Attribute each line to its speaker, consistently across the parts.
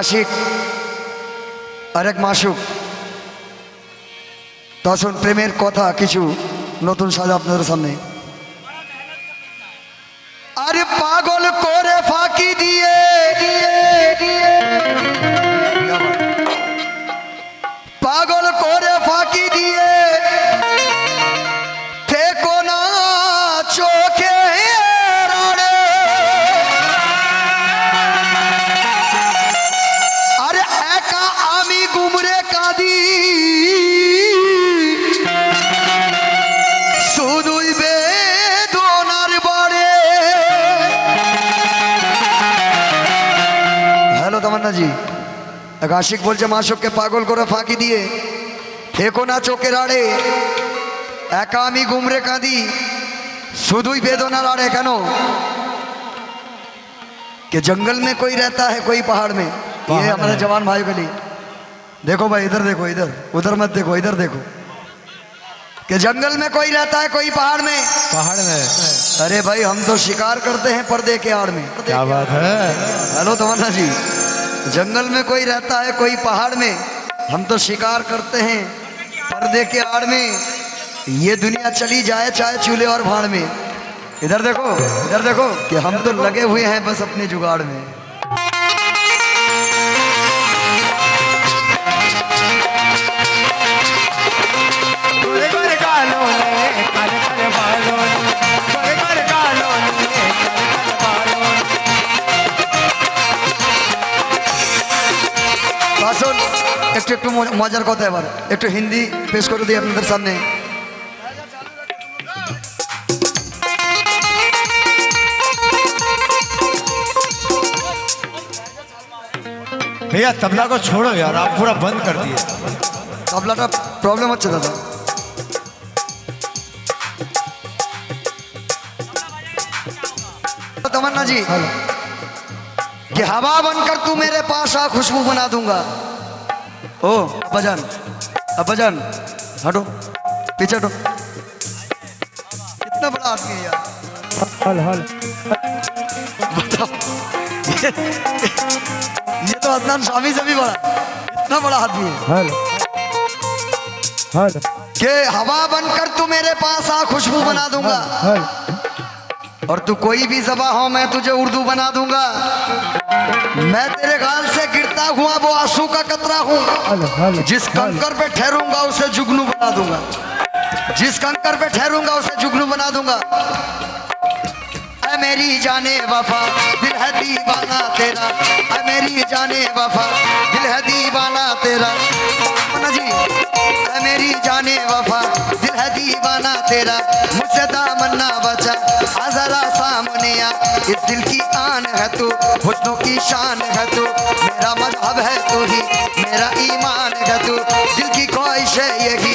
Speaker 1: আশিক আরেক মাসুক। তখন প্রেমের কথা কিছু নতুন সাজা আপনাদের সামনে। আরে পাগল আশিক বলছে মাসুককে পাগল করে ফাঁকি দিয়ে থেকো না চোখের আড়ে একা আমি গুমরে কাঁদি শুধুই বেদনার আড়ে কেন कि जंगल में कोई रहता है कोई पहाड़ में ये
Speaker 2: पहाड़
Speaker 1: हमारे
Speaker 2: है।
Speaker 1: जवान भाई के लिए देखो भाई इधर देखो इधर उधर मत देखो इधर देखो कि जंगल में कोई रहता है कोई पहाड़ में
Speaker 2: पहाड़ में
Speaker 1: अरे भाई हम तो शिकार करते हैं पर्दे के आड़ में
Speaker 2: क्या बात है
Speaker 1: हेलो तमन्ना जी जंगल में कोई रहता है, कोई पहाड़ में, हम तो शिकार करते हैं, पर्दे के आड़ में, ये दुनिया चली जाए, चाहे चूल्हे और भाड़ में। इधर देखो इधर देखो, कि हम तो लगे हुए हैं बस अपने जुगाड़ में। আসুন একটু একটু ম- মজার কথা এবার একটু হিন্দি পেশ করে দিই আপনাদের সামনে
Speaker 2: भैया तबला को छोड़ो यार आप पूरा बंद कर दिए
Speaker 1: তবলাটা প্রবলেম হচ্ছে দাদা तमन्ना जी कि हवा बनकर तू मेरे पास आ खुशबू बना दूंगा ओ अब्बाजान अब्बाजान हटो पीछे हटो। कितना बड़ा आदमी है यार।
Speaker 2: हल हल।
Speaker 1: बताओ ये, ये तो अदनान स्वामी से भी बड़ा इतना बड़ा आदमी है।
Speaker 2: हल। हल।
Speaker 1: कि हवा बनकर तू मेरे पास आ खुशबू बना दूँगा।
Speaker 2: हल।
Speaker 1: और तू कोई भी जबा हो मैं तुझे उर्दू बना दूँगा। मैं तेरे गाल से गिरता हुआ वो आँसू का कतरा हूँ। जिस कंकर पे ठहरूँगा उसे जुगनू बना दूँगा। जिस कंकर पे ठहरूँगा उसे जुगनू बना दूँगा। मेरी जाने वफा दिल है दीवाना तेरा। मेरी जाने वफा दिल है दीवाना तेरा। जी। मेरी जाने वफा। दिल है दीवाना तेरा, मुझसे दामन्ना बचा। आजरा सामने आ, इस दिल की आन है तू, हुस्नों की शान है तू। मेरा मज़हब है तू ही, मेरा ईमान है तू। दिल की ख्वाहिश है यही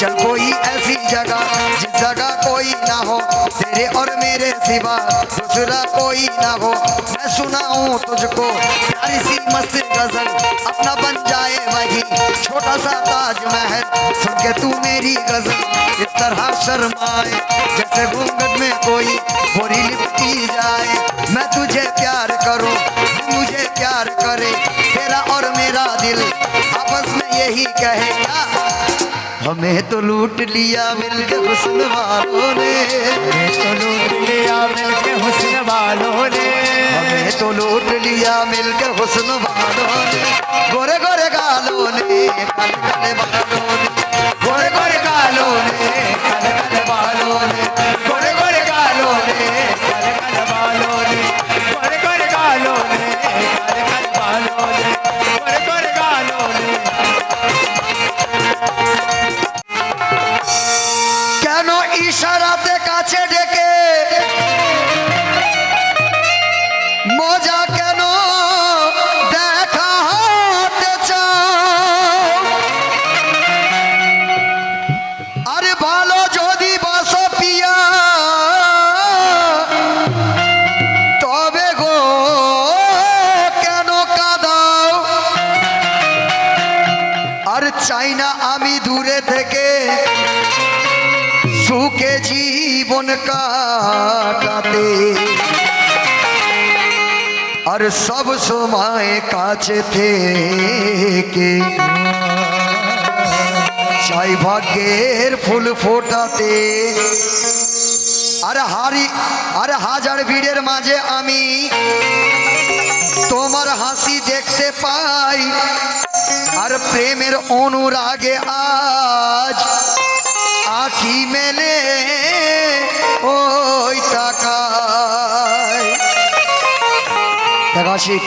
Speaker 1: चल कोई ऐसी जगह जिस जगह कोई ना हो तेरे और मेरे सिवा दूसरा कोई ना हो मैं सुनाऊं तुझको प्यारी सी मस्त गज़ल अपना बन जाए वही छोटा सा ताजमहल सुन के तू मेरी गज़ल इस तरह शर्माए जैसे घूंघट में कोई बोरी लिपटी जाए मैं तुझे प्यार करूँ तू मुझे प्यार करे तेरा और मेरा दिल आपस में यही कहे क्या हमें तो लूट लिया मिलके हुस्न वालों ने।
Speaker 2: हमें तो लूट लिया मिलके हुस्न वालों ने।
Speaker 1: हमें तो लूट लिया मिलके हुस्न वालों ने। गोरे गोरे गालों ने, कल वालों ने।
Speaker 2: কেন ইশারাতে কাছে ডেকে। মজা কেন দেখা হতে আর আরে ভালো যদি বাসো পিয়া, তবে গো
Speaker 1: কেন কাদাও? আর চাই না আমি দূরে থেকে। জীবন কাটাতে। আর সব সময় কাছে থেকে। চাই ভাগ্যের ফুল ফোটাতে। আর হারি, আর হাজার ভিড়ের মাঝে আমি তোমার হাসি দেখতে পাই। আর প্রেমের অনুরাগে আজ আখি মেলে ওই দেখা আশিক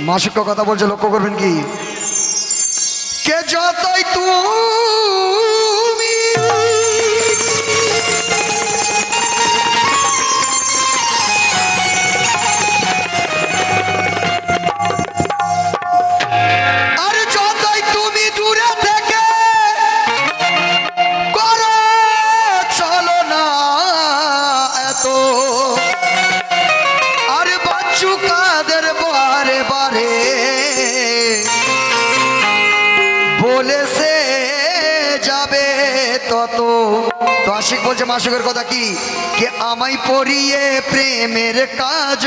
Speaker 1: মাসিক কথা বলছে লক্ষ্য করবেন কি? কে যতই তুমি আশিক কথা কি? কে আমায় পড়িয়ে প্রেমের কাজ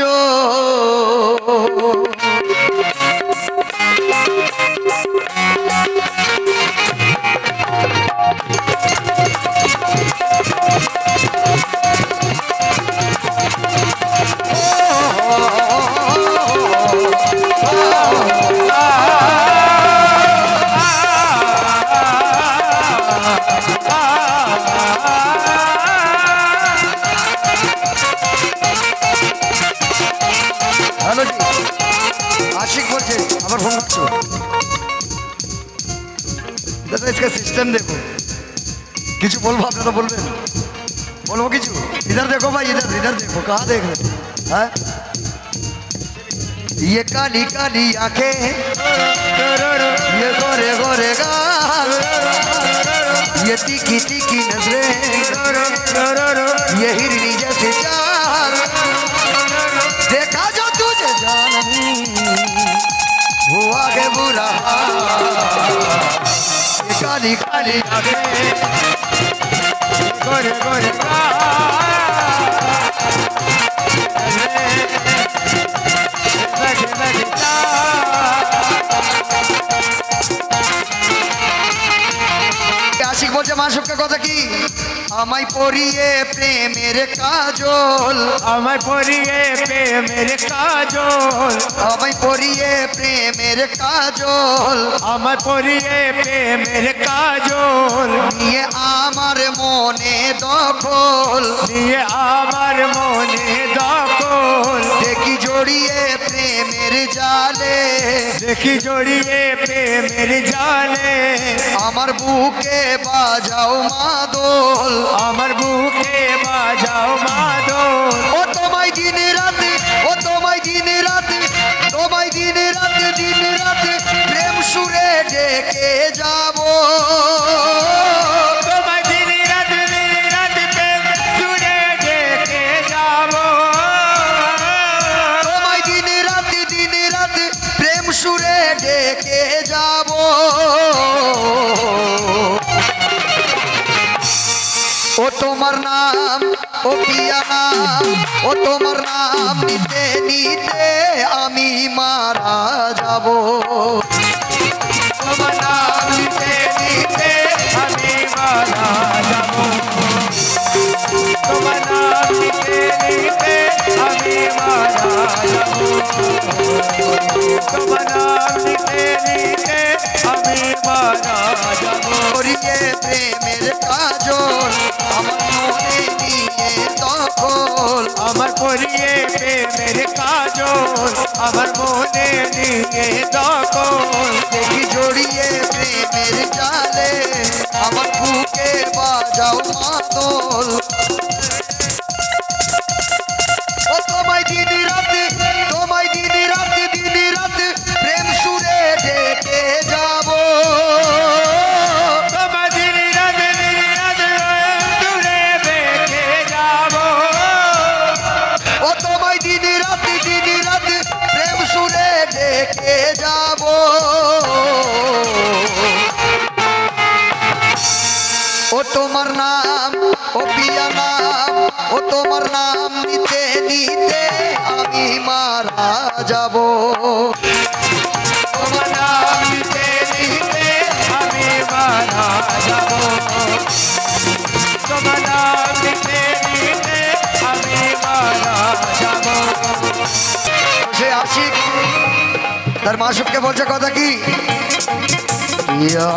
Speaker 1: দাদা इसका सिस्टम देखो কিছু বলবো আপনারা বলবেন বলবো কিছু इधर देखो भाई इधर इधर देखो कहाँ देख रहे हैं ये काली काली आंखें ये गोरे गोरे गाल ये तीखी तीखी नजरें ये हिरनी जैसे चाल देखा जो तुझे जाननी हुआ के बुरा हाल। তারি কালি যাবে
Speaker 2: গরে গরে
Speaker 1: আশিক বলছে মা কথা কি? আমায় পরিয়ে প্রেমের কাজল।
Speaker 2: আমার পরিয়ে প্রেমের কাজল।
Speaker 1: আমায় পরিয়ে প্রেমের কাজল।
Speaker 2: আমার পরিয়ে প্রেমের কাজল।
Speaker 1: নিয়ে আমার মনে দখল।
Speaker 2: নিয়ে আমার মনে দখল।
Speaker 1: দেখি জড়িয়ে প্রেমের জালে
Speaker 2: দেখি জড়িয়ে প্রেমের জালে
Speaker 1: আমার বুকে বাজাও মাদল
Speaker 2: আমার বুকে বাজাও মাদল
Speaker 1: ও তোমায় দিন রাতে ও তোমায় দিন রাতে তোমায় দিন রাতে দিন রাতে প্রেম সুরে ডেকে যাব তোমার নাম ও পিয়া নাম ও তোমার নাম নিতে নিতে আমি মারা যাব।
Speaker 2: তোমার
Speaker 1: করিয়ে প্রেমের কাজল আমার মনে নিয়ে
Speaker 2: আমার পরিয়ে প্রেমের কাজল আমার মনে নিয়ে দখল
Speaker 1: দেখি জড়িয়ে প্রেমের জালে আমার বুকে বাজাও মাদল ও তোমায় দিন রাতে দিন রাতে, প্রেম সুরে ডেকে যাব। ও তোমার নাম, ও পিয়া নাম, ও তোমার নাম নিতে নিতে আমি মারা যাব।
Speaker 2: তোমার নাম নিতে নিতে আমি মারা যাব। তোমার নাম
Speaker 1: धर्माशुभ के बोलते कथा की या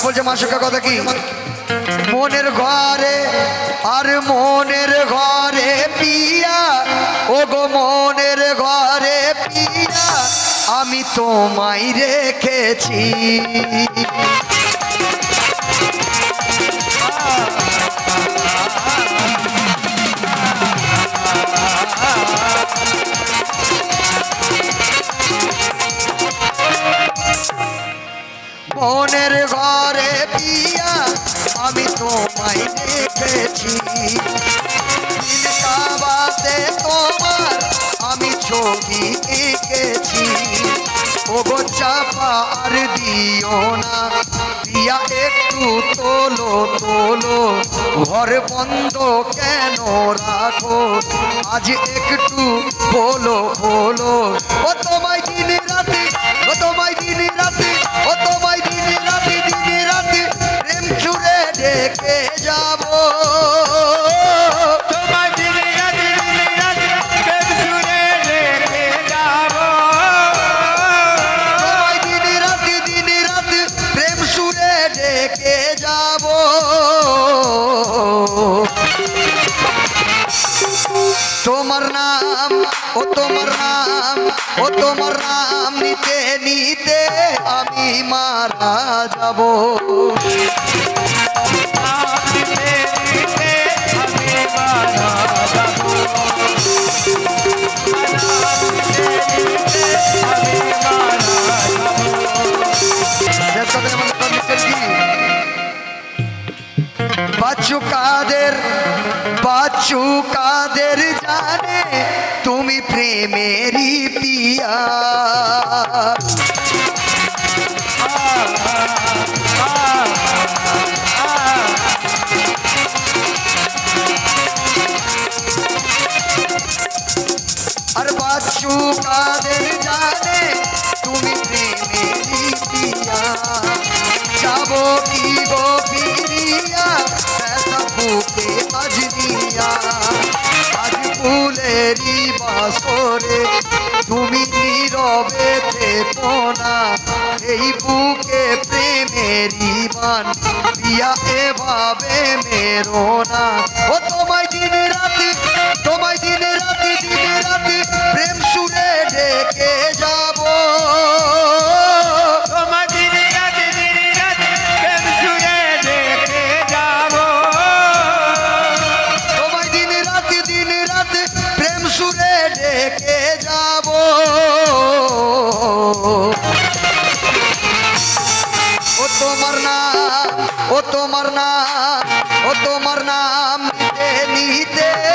Speaker 1: কথা কি তো বলছে মাসুকা কথা কি? মনের ঘরে, আর মনের ঘরে পিয়া। ও গো মনের ঘরে পিয়া, আমি তোমায় রেখেছি। দিও না। দিয়া একটু তোলো তোলো। ঘর বন্ধ কেন রাখো? আজ একটু বলো বলো ও তোমায় ও
Speaker 2: তোমার
Speaker 1: রাম, ও তোমার রাম, নিতে নিতে আমি মারা যাব।
Speaker 2: নিতে নিতে আমি মারা যাব।
Speaker 1: मेरी पिया। हर बात छुपा दे जाने तुम तुम्हें मेरी पिया। जाबो की गो पीरिया मैं सबू के मजनिया ফুলেরই বাসরে, তুমি নীরবে থেকো না এই বুকে প্রেমেরই বান পিয়া এভাবে মেরো না ও তোমায় দিন রাতি
Speaker 2: তোমার
Speaker 1: নাম নিতে নিতে